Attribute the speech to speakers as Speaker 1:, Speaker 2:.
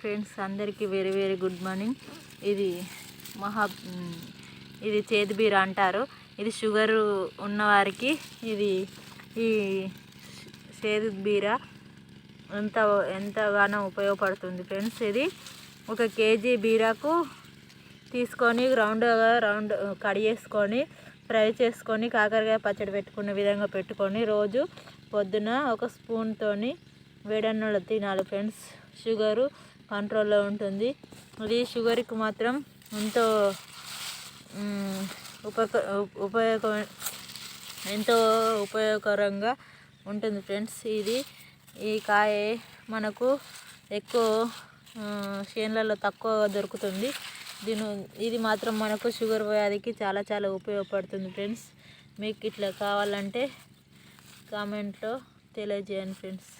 Speaker 1: Friends అందరికీ very very good morning ఇది మహా ఇది చేదు బీర అంటారు. ఇది షుగర్ ఉన్నవారికి ఇది ఈ చేదు బీర ఎంత ఎంతగానో ఉపయోగపడుతుంది ఫ్రెండ్స్ ఇది. ఒక కేజీ బీరకు తీసుకొని రౌండ్గా రౌండ్ కడిగేసుకొని ఫ్రై చేసుకొని కాకరకాయ పచ్చడి పెట్టుకునే విధంగా పెట్టుకొని రోజు పొద్దున ఒక స్పూన్తోని వేడన్నంలో తినాలి ఫ్రెండ్స్. షుగరు కంట్రోల్లో ఉంటుంది. ఇది షుగర్కి మాత్రం ఎంతో ఉపక ఉపయోగ ఎంతో ఉపయోగకరంగా ఉంటుంది ఫ్రెండ్స్. ఇది ఈ కాయ మనకు ఎక్కువ చేనులలో తక్కువ దొరుకుతుంది. దీని ఇది మాత్రం మనకు షుగర్ వ్యాధికి చాలా చాలా ఉపయోగపడుతుంది ఫ్రెండ్స్. మీకు ఇట్లా కావాలంటే కామెంట్లో తెలియజేయండి ఫ్రెండ్స్.